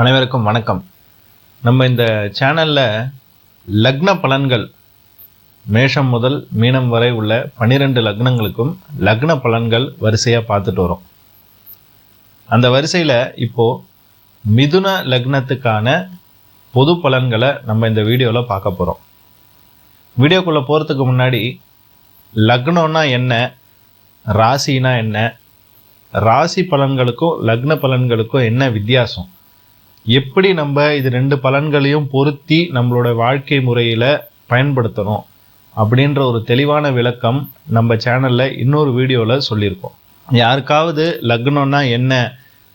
அனைவருக்கும் வணக்கம். நம்ம இந்த சேனலில் லக்ன பலன்கள் மேஷம் முதல் மீனம் வரை உள்ள பன்னிரெண்டு லக்னங்களுக்கும் லக்ன பலன்கள் வரிசையாக பார்த்துட்டு வரோம். அந்த வரிசையில் இப்போது மிதுன லக்னத்துக்கான பொது பலன்களை நம்ம இந்த வீடியோவில் பார்க்க போகிறோம் வீடியோக்குள்ளே போகிறதுக்கு முன்னாடி லக்னம்னா என்ன ராசினா என்ன ராசி பலன்களுக்கும் லக்ன பலன்களுக்கும் என்ன வித்தியாசம்? எப்படி நம்ம இது ரெண்டு பலன்களையும் பொருத்தி நம்மளோட வாழ்க்கை முறையில் பயன்படுத்தணும் அப்படின்ற ஒரு தெளிவான விளக்கம் நம்ம சேனலில் இன்னொரு வீடியோவில் சொல்லியிருக்கோம். யாருக்காவது லக்னம்னா என்ன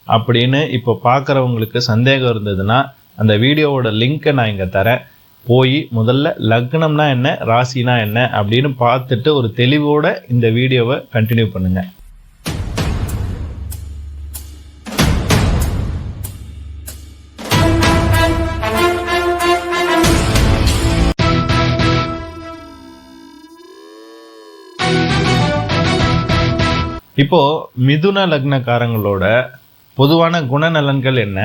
அப்படின்னு இப்போ பார்க்குறவங்களுக்கு சந்தேகம் இருந்ததுன்னா அந்த வீடியோவோட லிங்க்கை நான் இங்கே தரேன். போய் முதல்ல லக்னம்னா என்ன ராசினா என்ன அப்படின்னு பார்த்துட்டு ஒரு தெளிவோட இந்த வீடியோவை கண்டினியூ பண்ணுங்கள் இப்போ மிதுன லக்னக்காரங்களோட பொதுவான குணநலன்கள் என்ன?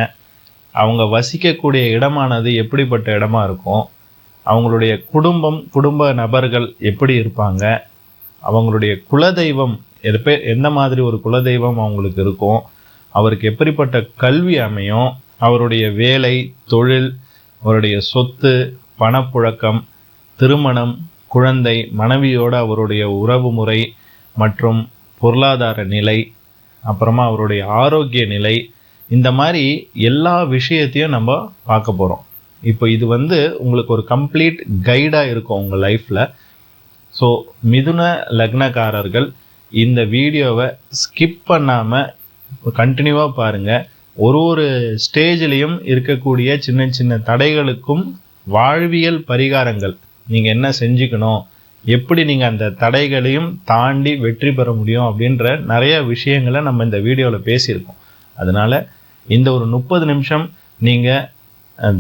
அவங்க வசிக்கக்கூடிய இடமானது எப்படிப்பட்ட இடமா இருக்கும்? அவங்களுடைய குடும்பம் குடும்ப நபர்கள் எப்படி இருப்பாங்க? அவங்களுடைய குலதெய்வம் எப்போ எந்த மாதிரி ஒரு குலதெய்வம் அவங்களுக்கு இருக்கும்? அவருக்கு எப்படிப்பட்ட கல்வி அமையும்? அவருடைய வேலை தொழில் அவருடைய சொத்து பணப்புழக்கம் திருமணம் குழந்தை மனைவியோட அவருடைய உறவு முறை மற்றும் பொருளாதார நிலை அப்புறமா அவருடைய ஆரோக்கிய நிலை இந்த மாதிரி எல்லா விஷயத்தையும் நம்ம பார்க்க போகிறோம் இப்போ இது வந்து உங்களுக்கு ஒரு கம்ப்ளீட் கைடாக இருக்கும் உங்கள் லைஃப்பில் ஸோ மிதுன லக்னக்காரர்கள் இந்த வீடியோவை ஸ்கிப் பண்ணாமல் கண்டினியூவாக பாருங்கள் ஒரு ஒரு ஸ்டேஜ்லேயும் இருக்கக்கூடிய சின்ன சின்ன தடைகளுக்கும் வாழ்வியல் பரிகாரங்கள். நீங்கள் என்ன செஞ்சுக்கணும்? எப்படி நீங்கள் அந்த தடைகளையும் தாண்டி வெற்றி பெற முடியும் அப்படின்ற நிறைய விஷயங்களை நம்ம இந்த வீடியோவில் பேசியிருக்கோம். அதனால் இந்த ஒரு முப்பது நிமிஷம் நீங்கள்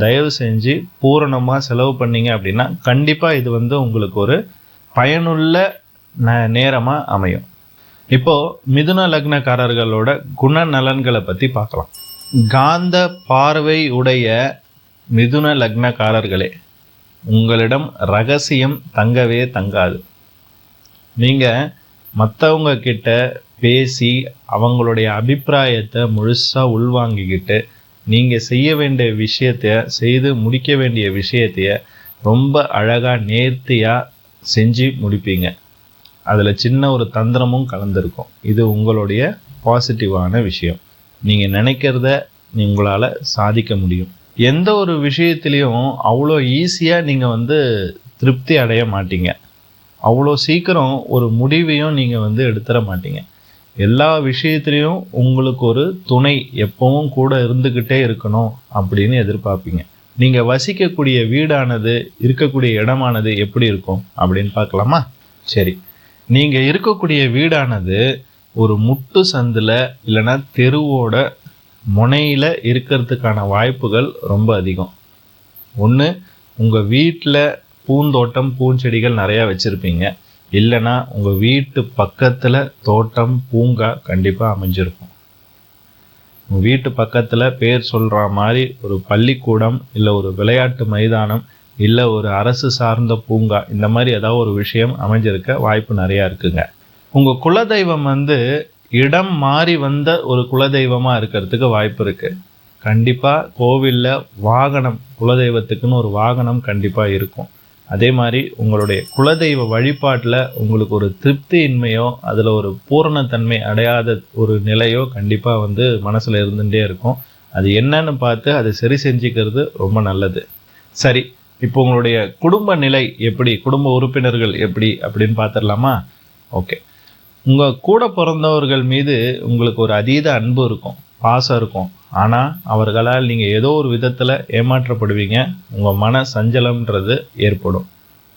தயவு செஞ்சு பூரணமாக செலவு பண்ணீங்க அப்படின்னா கண்டிப்பாக இது வந்து உங்களுக்கு ஒரு பயனுள்ள ந நேரமாக அமையும். இப்போது மிதுன லக்னக்காரர்களோட குணநலன்களை பற்றி பார்க்கலாம். காந்த பார்வை உடைய மிதுன லக்னக்காரர்களே உங்களிடம் ரகசியம் தங்கவே தங்காது. நீங்கள் மற்றவங்க கிட்ட பேசி அவங்களுடைய அபிப்பிராயத்தை முழுசாக உள்வாங்கிக்கிட்டு நீங்கள் செய்ய வேண்டிய விஷயத்தைய செய்து முடிக்க வேண்டிய விஷயத்தைய ரொம்ப அழகாக நேர்த்தியாக செஞ்சு முடிப்பீங்க. அதில் சின்ன ஒரு தந்திரமும் கலந்துருக்கும். இது உங்களுடைய பாசிட்டிவான விஷயம். நீங்கள் நினைக்கிறத உங்களால் சாதிக்க முடியும். எந்த ஒரு விஷயத்துலேயும் அவ்வளோ ஈஸியாக நீங்கள் வந்து திருப்தி அடைய மாட்டீங்க. அவ்வளோ சீக்கிரம் ஒரு முடிவையும் நீங்கள் வந்து எடுத்துட மாட்டீங்க. எல்லா விஷயத்துலேயும் உங்களுக்கு ஒரு துணை எப்பவும் கூட இருந்துக்கிட்டே இருக்கணும் அப்படின்னு எதிர்பார்ப்பீங்க. நீங்கள் வசிக்கக்கூடிய வீடானது இருக்கக்கூடிய இடமானது எப்படி இருக்கும் அப்படின்னு பார்க்கலாமா? சரி. நீங்கள் இருக்கக்கூடிய வீடானது ஒரு முட்டு சந்தில் இல்லைன்னா தெருவோட முனையில் இருக்கிறதுக்கான வாய்ப்புகள் ரொம்ப அதிகம். ஒன்று உங்கள் வீட்டில் பூந்தோட்டம் பூஞ்செடிகள் நிறையா வச்சுருப்பீங்க. இல்லைன்னா உங்கள் வீட்டு பக்கத்தில் தோட்டம் பூங்கா கண்டிப்பாக அமைஞ்சிருக்கும். உங்கள் வீட்டு பக்கத்தில் பேர் சொல்கிற மாதிரி ஒரு பள்ளிக்கூடம் இல்லை ஒரு விளையாட்டு மைதானம் இல்லை ஒரு அரசு சார்ந்த பூங்கா இந்த மாதிரி ஏதாவது ஒரு விஷயம் அமைஞ்சிருக்க வாய்ப்பு நிறையா இருக்குங்க. உங்கள் குலதெய்வம் வந்து இடம் மாறி வந்த ஒரு குலதெய்வமாக இருக்கிறதுக்கு வாய்ப்பு இருக்குது கண்டிப்பாக கோவிலில் வாகனம் குலதெய்வத்துக்குன்னு ஒரு வாகனம் கண்டிப்பாக இருக்கும். அதே மாதிரி உங்களுடைய குலதெய்வ வழிபாட்டில் உங்களுக்கு ஒரு திருப்தியின்மையோ அதில் ஒரு பூரணத்தன்மை அடையாத ஒரு நிலையோ கண்டிப்பாக வந்து மனசில் இருந்துகிட்டே இருக்கும். அது என்னன்னு பார்த்து அதை சரி செஞ்சுக்கிறது ரொம்ப நல்லது. சரி இப்போ உங்களுடைய குடும்ப நிலை எப்படி? குடும்ப உறுப்பினர்கள் எப்படி? அப்படின்னு பார்த்துடலாமா? ஓகே. உங்கள் கூட பிறந்தவர்கள் மீது உங்களுக்கு ஒரு அதீத அன்பு இருக்கும் பாசம் இருக்கும். ஆனால் அவர்களால் நீங்கள் ஏதோ ஒரு விதத்தில் ஏமாற்றப்படுவீங்க. உங்கள் மன சஞ்சலம்ன்றது ஏற்படும்.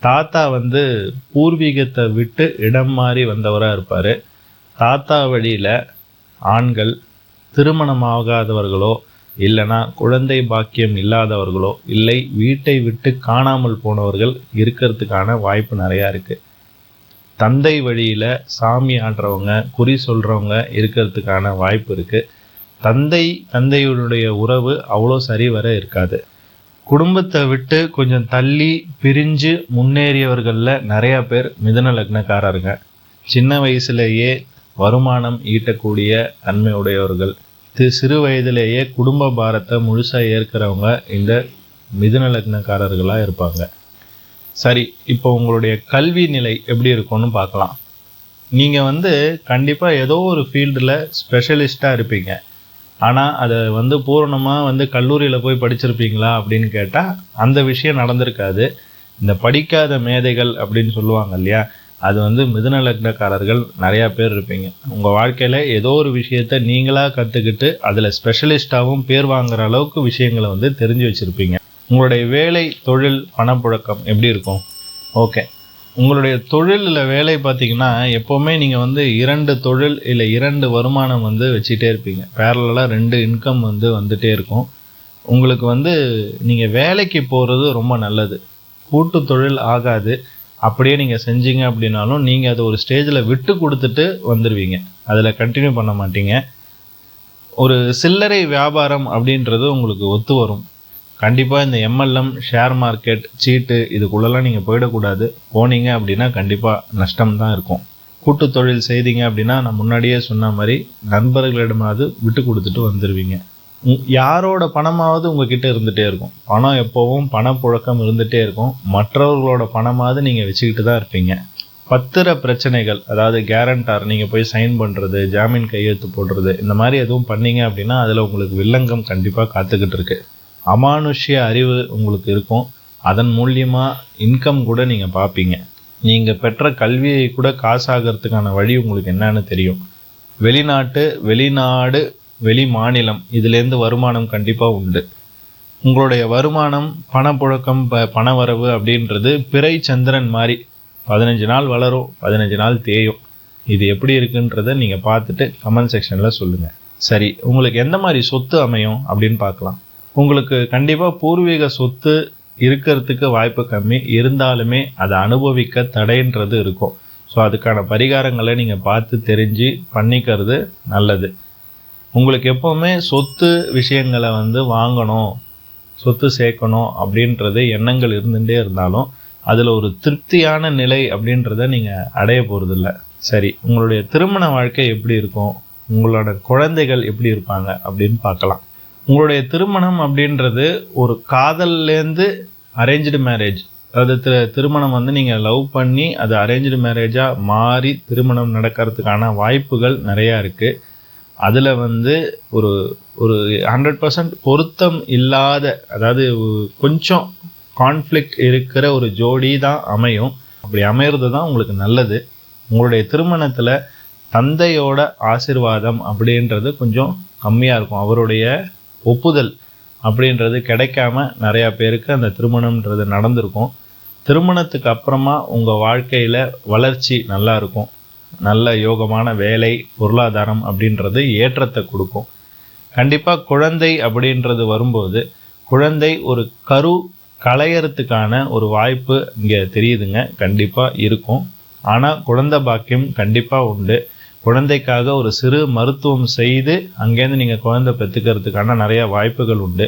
தாத்தா வந்து பூர்வீகத்தை விட்டு இடம் மாறி வந்தவராக இருப்பார். தாத்தா வழியில் ஆண்கள் திருமணமாகாதவர்களோ இல்லைனா குழந்தை பாக்கியம் இல்லாதவர்களோ இல்லை வீட்டை விட்டு காணாமல் போனவர்கள் இருக்கிறதுக்கான வாய்ப்பு நிறையா இருக்குது தந்தை வழியில் சாமி ஆடுறவங்க குறி சொல்கிறவங்க இருக்கிறதுக்கான வாய்ப்பு இருக்குது தந்தை தந்தையுடைய உறவு அவ்வளோ சரி வர இருக்காது. குடும்பத்தை விட்டு கொஞ்சம் தள்ளி பிரிஞ்சு முன்னேறியவர்களில் நிறையா பேர் மிதன லக்னக்காரருங்க. சின்ன வயசுலேயே வருமானம் ஈட்டக்கூடிய தன்மையுடையவர்கள். தி சிறு வயதிலேயே குடும்ப பாரத்தை முழுசாக ஏற்கிறவங்க இந்த மிதுன லக்னக்காரர்களாக இருப்பாங்க. சரி இப்போ உங்களுடைய கல்வி நிலை எப்படி இருக்கும்னு பார்க்கலாம். நீங்கள் வந்து கண்டிப்பாக ஏதோ ஒரு ஃபீல்டில் ஸ்பெஷலிஸ்ட்டாக இருப்பீங்க. ஆனால் அதை வந்து பூரணமாக வந்து கல்லூரியில் போய் படிச்சிருப்பீங்களா அப்படின்னு கேட்டால் அந்த விஷயம் நடந்திருக்காது. இந்த படிக்காத மேதைகள் அப்படின்னு சொல்லுவாங்க இல்லையா? அது வந்து மிதுன லக்னக்காரர்கள் நிறையா பேர் இருப்பீங்க. உங்கள் வாழ்க்கையில் ஏதோ ஒரு விஷயத்த நீங்களாக கற்றுக்கிட்டு அதில் ஸ்பெஷலிஸ்ட்டாகவும் பேர் வாங்குற அளவுக்கு விஷயங்களை வந்து தெரிஞ்சு வச்சுருப்பீங்க. உங்களுடைய வேலை தொழில் பணப்புழக்கம் எப்படி இருக்கும்? ஓகே உங்களுடைய தொழில் இல்லை வேலை பார்த்தீங்கன்னா எப்போவுமே நீங்கள் வந்து இரண்டு தொழில் இல்லை இரண்டு வருமானம் வந்து வச்சுட்டே இருப்பீங்க. பேரலாக ரெண்டு இன்கம் வந்து வந்துகிட்டே இருக்கும். உங்களுக்கு வந்து நீங்கள் வேலைக்கு போகிறது ரொம்ப நல்லது. கூட்டு தொழில் ஆகாது. அப்படியே நீங்கள் செஞ்சீங்க அப்படின்னாலும் நீங்கள் அதை ஒரு ஸ்டேஜில் விட்டு கொடுத்துட்டு வந்துடுவீங்க அதில் கண்டினியூ பண்ண மாட்டீங்க. ஒரு சில்லறை வியாபாரம் அப்படின்றது உங்களுக்கு ஒத்து வரும். கண்டிப்பாக இந்த எம்எல்எம் ஷேர் மார்க்கெட் சீட்டு இதுக்குள்ளெல்லாம் நீங்கள் போயிடக்கூடாது. போனீங்க அப்படின்னா கண்டிப்பாக நஷ்டம் தான் இருக்கும். கூட்டு தொழில் செய்தீங்க அப்படின்னா நான் முன்னாடியே சொன்ன மாதிரி நண்பர்களிடமாவது விட்டு கொடுத்துட்டு வந்துடுவீங்க யாரோட பணமாவது உங்ககிட்ட இருந்துகிட்டே இருக்கும். பணம் எப்போவும் பணப்புழக்கம் இருந்துகிட்டே இருக்கும். மற்றவர்களோட பணமாவது நீங்கள் வச்சுக்கிட்டு தான் இருப்பீங்க. பத்திர பிரச்சனைகள் அதாவது கேரண்டார் நீங்கள் போய் சைன் பண்ணுறது ஜாமீன் கையெழுத்து போடுறது இந்த மாதிரி எதுவும் பண்ணீங்க அப்படின்னா அதில் உங்களுக்கு வில்லங்கம் கண்டிப்பாக காத்துக்கிட்டு இருக்குது அமானுஷ்ய அறிவு உங்களுக்கு இருக்கும். அதன் மூலியமாக இன்கம் கூட நீங்கள் பார்ப்பீங்க நீங்கள் பெற்ற கல்வியை கூட காசாகிறதுக்கான வழி உங்களுக்கு என்னன்னு தெரியும். வெளிநாட்டு வெளிநாடு வெளி மாநிலம் இதுலேருந்து வருமானம் கண்டிப்பாக உண்டு. உங்களுடைய வருமானம் பணப்புழக்கம் ப பணவரவு அப்படின்றது பிறை சந்திரன் மாதிரி பதினஞ்சு நாள் வளரும் பதினஞ்சு நாள் தேயும். இது எப்படி இருக்குன்றத நீங்கள் பார்த்துட்டு கமெண்ட் செக்ஷனில் சொல்லுங்கள் சரி உங்களுக்கு எந்த மாதிரி சொத்து அமையும் அப்படின்னு பார்க்கலாம். உங்களுக்கு கண்டிப்பாக பூர்வீக சொத்து இருக்கிறதுக்கு வாய்ப்பு கம்மி. இருந்தாலுமே அதை அனுபவிக்க தடைன்றது இருக்கும். ஸோ அதுக்கான பரிகாரங்களை நீங்கள் பார்த்து தெரிஞ்சு பண்ணிக்கிறது நல்லது. உங்களுக்கு எப்போவுமே சொத்து விஷயங்களை வந்து வாங்கணும் சொத்து சேர்க்கணும் அப்படின்றது எண்ணங்கள் இருந்துகிட்டே இருந்தாலும் அதில் ஒரு திருப்தியான நிலை அப்படின்றத நீங்கள் அடைய போகிறதில்ல சரி உங்களுடைய திருமண வாழ்க்கை எப்படி இருக்கும்? உங்களோட குழந்தைகள் எப்படி இருப்பாங்க அப்படின்னு பார்க்கலாம். உங்களுடைய திருமணம் அப்படின்றது ஒரு காதல்லேருந்து அரேஞ்சு மேரேஜ் அதாவது திரு திருமணம் வந்து நீங்கள் லவ் பண்ணி அது அரேஞ்சு மேரேஜாக மாறி திருமணம் நடக்கிறதுக்கான வாய்ப்புகள் நிறையா இருக்குது அதில் வந்து ஒரு ஒரு ஹண்ட்ரட் பர்சன்ட் பொருத்தம் இல்லாத அதாவது கொஞ்சம் கான்ஃப்ளிக்ட் இருக்கிற ஒரு ஜோடி தான் அமையும். அப்படி அமையிறது தான் உங்களுக்கு நல்லது. உங்களுடைய திருமணத்தில் தந்தையோட ஆசிர்வாதம் அப்படின்றது கொஞ்சம் கம்மியாக இருக்கும். அவருடைய ஒப்புதல் அப்படின்றது கிடைக்காம நிறையா பேருக்கு அந்த திருமணம்ன்றது நடந்திருக்கும். திருமணத்துக்கு அப்புறமா உங்கள் வாழ்க்கையில் வளர்ச்சி நல்லா இருக்கும். நல்ல யோகமான வேலை பொருளாதாரம் அப்படின்றது ஏற்றத்தை கொடுக்கும். கண்டிப்பாக குழந்தை அப்படின்றது வரும்போது குழந்தை ஒரு கரு களையறதுக்கான ஒரு வாய்ப்பு இங்கே தெரியுதுங்க. கண்டிப்பாக இருக்கும். ஆனால் குழந்தை பாக்கியம் கண்டிப்பாக உண்டு. குழந்தைக்காக ஒரு சிறு மருத்துவம் செய்து அங்கேருந்து நீங்கள் குழந்தை பெற்றுக்கிறதுக்கான நிறைய வாய்ப்புகள் உண்டு.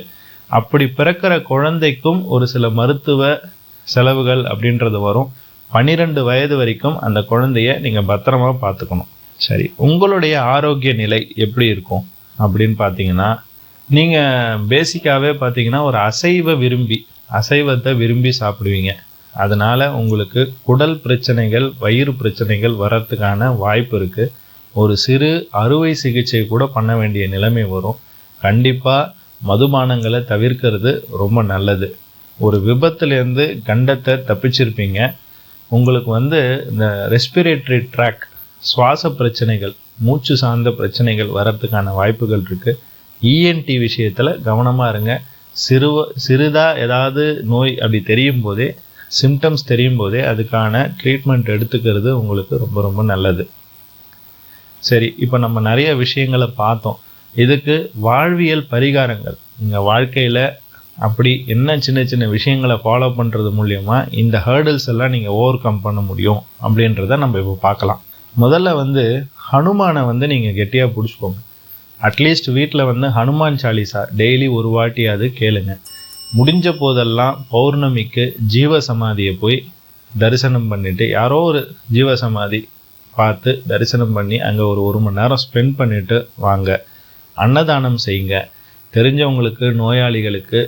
அப்படி பிறக்கிற குழந்தைக்கும் ஒரு சில மருத்துவ செலவுகள் அப்படின்றது வரும். பன்னிரெண்டு வயது வரைக்கும் அந்த குழந்தைய நீங்கள் பத்திரமா பார்த்துக்கணும். சரி உங்களுடைய ஆரோக்கிய நிலை எப்படி இருக்கும் அப்படின்னு பார்த்தீங்கன்னா நீங்கள் பேசிக்காகவே பார்த்தீங்கன்னா ஒரு அசைவ விரும்பி அசைவத்தை விரும்பி சாப்பிடுவீங்க. அதனால் உங்களுக்கு குடல் பிரச்சனைகள் வயிறு பிரச்சனைகள் வர்றதுக்கான வாய்ப்பு இருக்குது ஒரு சிறு அறுவை சிகிச்சை கூட பண்ண வேண்டிய நிலைமை வரும். கண்டிப்பாக மதுபானங்களை தவிர்க்கிறது ரொம்ப நல்லது. ஒரு விபத்துலேருந்து கண்டத்தை தப்பிச்சிருப்பீங்க. உங்களுக்கு வந்து இந்த ரெஸ்பிரேட்டரி ட்ராக் சுவாச பிரச்சனைகள் மூச்சு சார்ந்த பிரச்சனைகள் வர்றதுக்கான வாய்ப்புகள் இருக்குது இஎன்டி விஷயத்தில் கவனமாக இருங்க. சிறுவ சிறிதாக ஏதாவது நோய் அப்படி தெரியும் போதே சிம்டம்ஸ் தெரியும் போதே அதுக்கான ட்ரீட்மெண்ட் எடுத்துக்கிறது உங்களுக்கு ரொம்ப ரொம்ப நல்லது. சரி இப்போ நம்ம நிறைய விஷயங்களை பார்த்தோம். இதுக்கு வாழ்வியல் பரிகாரங்கள். நீங்கள் வாழ்க்கையில் அப்படி என்ன சின்ன சின்ன விஷயங்களை ஃபாலோ பண்ணுறது மூலியமாக இந்த ஹேர்டில்ஸ் எல்லாம் நீங்கள் ஓவர் கம் பண்ண முடியும் அப்படின்றத நம்ம இப்போ பார்க்கலாம். முதல்ல வந்து ஹனுமானை வந்து நீங்கள் கெட்டியாக பிடிச்சிக்கோங்க. அட்லீஸ்ட் வீட்டில் வந்து ஹனுமான் சாலிசா டெய்லி ஒரு வாட்டியாவது கேளுங்க. முடிஞ்ச போதெல்லாம் பௌர்ணமிக்கு ஜீவ சமாதியை போய் தரிசனம் பண்ணிவிட்டு யாரோ ஒரு ஜீவ சமாதி பார்த்து தரிசனம் பண்ணி அங்கே ஒரு ஒரு மணி நேரம் ஸ்பெண்ட் பண்ணிவிட்டு வாங்க. அன்னதானம் செய்யுங்க. தெரிஞ்சவங்களுக்கு நோயாளிகளுக்கு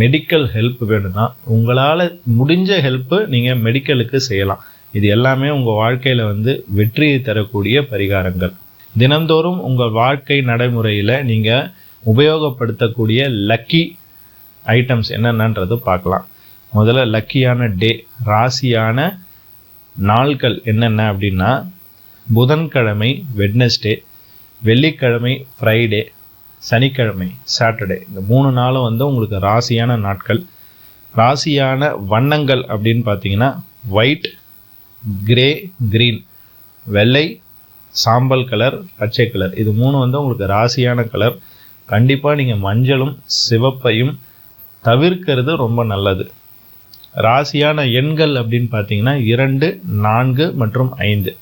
மெடிக்கல் ஹெல்ப் வேணும்னா உங்களால் முடிஞ்ச ஹெல்ப்பு நீங்கள் மெடிக்கலுக்கு செய்யலாம். இது எல்லாமே உங்கள் வாழ்க்கையில் வந்து வெற்றியை தரக்கூடிய பரிகாரங்கள். தினந்தோறும் உங்கள் வாழ்க்கை நடைமுறையில் நீங்கள் உபயோகப்படுத்தக்கூடிய லக்கி ஐட்டம்ஸ் என்னென்னன்றது பார்க்கலாம். முதல்ல லக்கியான டே ராசியான நாள்கள் என்னென்ன அப்படின்னா புதன்கிழமை வெட்னஸ்டே வெள்ளிக்கிழமை ஃப்ரைடே சனிக்கிழமை சாட்டர்டே இந்த மூணு நாளும் வந்து உங்களுக்கு ராசியான நாட்கள். ராசியான வண்ணங்கள் அப்படின்னு பார்த்தீங்கன்னா ஒயிட் கிரே க்ரீன் வெள்ளை சாம்பல் கலர் பச்சை கலர் இது மூணு வந்து உங்களுக்கு ராசியான கலர் கண்டிப்பாக நீங்கள் மஞ்சளும் சிவப்பையும் தவிர்க்கிறது ரொம்ப நல்லது. ராசியான எண்கள் அப்படின்னு பார்த்தீங்கன்னா இரண்டு நான்கு மற்றும் ஐந்து.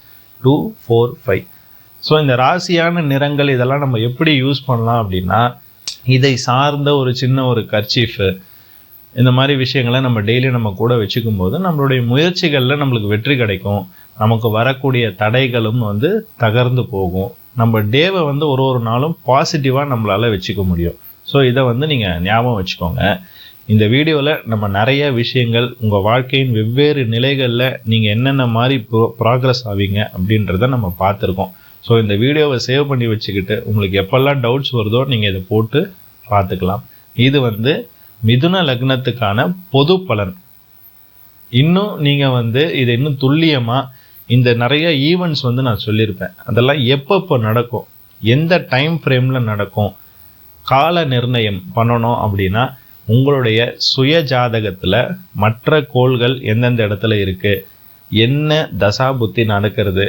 டூ ஃபோர் ஃபைவ் ஸோ இந்த ராசியான நிறங்கள் இதெல்லாம் நம்ம எப்படி யூஸ் பண்ணலாம் அப்படின்னா இதை சார்ந்த ஒரு சின்ன ஒரு கர்ச்சீஃபு இந்த மாதிரி விஷயங்களை நம்ம டெய்லி நம்ம கூட வச்சுக்கும் போது நம்மளுடைய முயற்சிகளில் நம்மளுக்கு வெற்றி கிடைக்கும். நமக்கு வரக்கூடிய தடைகளும் வந்து தகர்ந்து போகும். நம்ம டேவை வந்து ஒரு ஒரு நாளும் பாசிட்டிவாக நம்மளால் வச்சுக்க முடியும். ஸோ இதை வந்து நீங்கள் ஞாபகம் வச்சுக்கோங்க. இந்த வீடியோவில் நம்ம நிறைய விஷயங்கள் உங்கள் வாழ்க்கையின் வெவ்வேறு நிலைகளில் நீங்கள் என்னென்ன மாதிரி ப்ரோ ப்ராக்ரஸ் ஆவீங்க அப்படின்றத நம்ம பார்த்துருக்கோம். ஸோ இந்த வீடியோவை சேவ் பண்ணி வச்சுக்கிட்டு உங்களுக்கு எப்பெல்லாம் டவுட்ஸ் வருதோ நீங்கள் இதை போட்டு பார்த்துக்கலாம். இது வந்து மிதுன லக்னத்துக்கான பொது பலன். இன்னும் நீங்கள் வந்து இதை இன்னும் துல்லியமாக இந்த நிறைய ஈவெண்ட்ஸ் வந்து நான் சொல்லியிருப்பேன். அதெல்லாம் எப்பப்போ நடக்கும் எந்த டைம் ஃப்ரேமில் நடக்கும் கால நிர்ணயம் பண்ணணும் அப்படின்னா உங்களுடைய சுய ஜாதகத்தில் மற்ற கோள்கள் எந்தெந்த இடத்துல இருக்குது என்ன தசா புத்தி நடக்கிறது?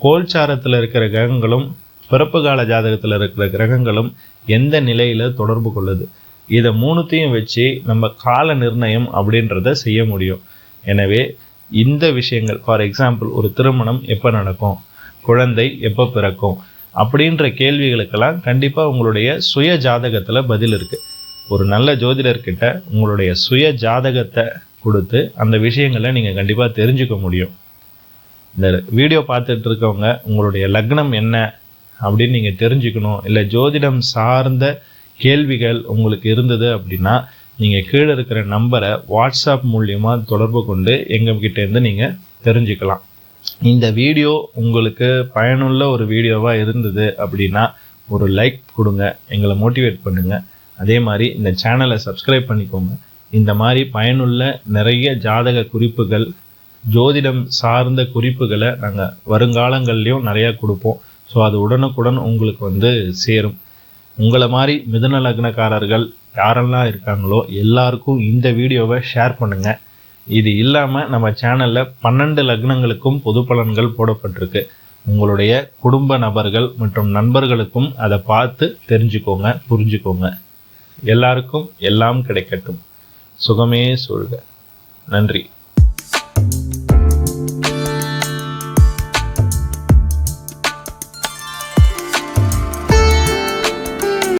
கோல்சாரத்தில் இருக்கிற கிரகங்களும் பிறப்பு கால ஜாதகத்தில் இருக்கிற கிரகங்களும் எந்த நிலையில் தொடர்பு கொள்ளுது? இதை மூணுத்தையும் வச்சு நம்ம கால நிர்ணயம் அப்படின்றத செய்ய முடியும். எனவே இந்த விஷயங்கள் ஃபார் எக்ஸாம்பிள் ஒரு திருமணம் எப்போ நடக்கும்? குழந்தை எப்போ பிறக்கும்? அப்படின்ற கேள்விகளுக்கெல்லாம் கண்டிப்பாக உங்களுடைய சுய ஜாதகத்தில் பதில் இருக்குது ஒரு நல்ல ஜோதிடர்கிட்ட உங்களுடைய சுய ஜாதகத்தை கொடுத்து அந்த விஷயங்களை நீங்கள் கண்டிப்பாக தெரிஞ்சுக்க முடியும். இந்த வீடியோ பார்த்துட்டு இருக்கவங்க உங்களுடைய லக்னம் என்ன அப்படின்னு நீங்கள் தெரிஞ்சுக்கணும். இல்லை ஜோதிடம் சார்ந்த கேள்விகள் உங்களுக்கு இருந்தது அப்படின்னா நீங்கள் கீழே இருக்கிற நம்பரை வாட்ஸ்அப் மூலியமாக தொடர்பு கொண்டு எங்ககிட்டேருந்து நீங்கள் தெரிஞ்சுக்கலாம். இந்த வீடியோ உங்களுக்கு பயனுள்ள ஒரு வீடியோவாக இருந்தது அப்படின்னா ஒரு லைக் கொடுங்க. எங்களை மோட்டிவேட் பண்ணுங்கள் அதே மாதிரி இந்த சேனலை சப்ஸ்கிரைப் பண்ணிக்கோங்க. இந்த மாதிரி பயனுள்ள நிறைய ஜாதக குறிப்புகள் ஜோதிடம் சார்ந்த குறிப்புகளை நாங்கள் வருங்காலங்கள்லேயும் நிறையா கொடுப்போம். ஸோ அது உடனுக்குடன் உங்களுக்கு வந்து சேரும். உங்களை மாதிரி மிதுன லக்னக்காரர்கள் யாரெல்லாம் இருக்காங்களோ எல்லாருக்கும் இந்த வீடியோவை ஷேர் பண்ணுங்கள் இது இல்லாமல் நம்ம சேனலில் பன்னெண்டு லக்னங்களுக்கும் பொது பலன்கள் போடப்பட்டிருக்கு. உங்களுடைய குடும்ப நபர்கள் மற்றும் நண்பர்களுக்கும் அதை பார்த்து தெரிஞ்சுக்கோங்க புரிஞ்சுக்கோங்க. எல்லாருக்கும் எல்லாம் கிடைக்கட்டும். சுகமே சொல்க நன்றி.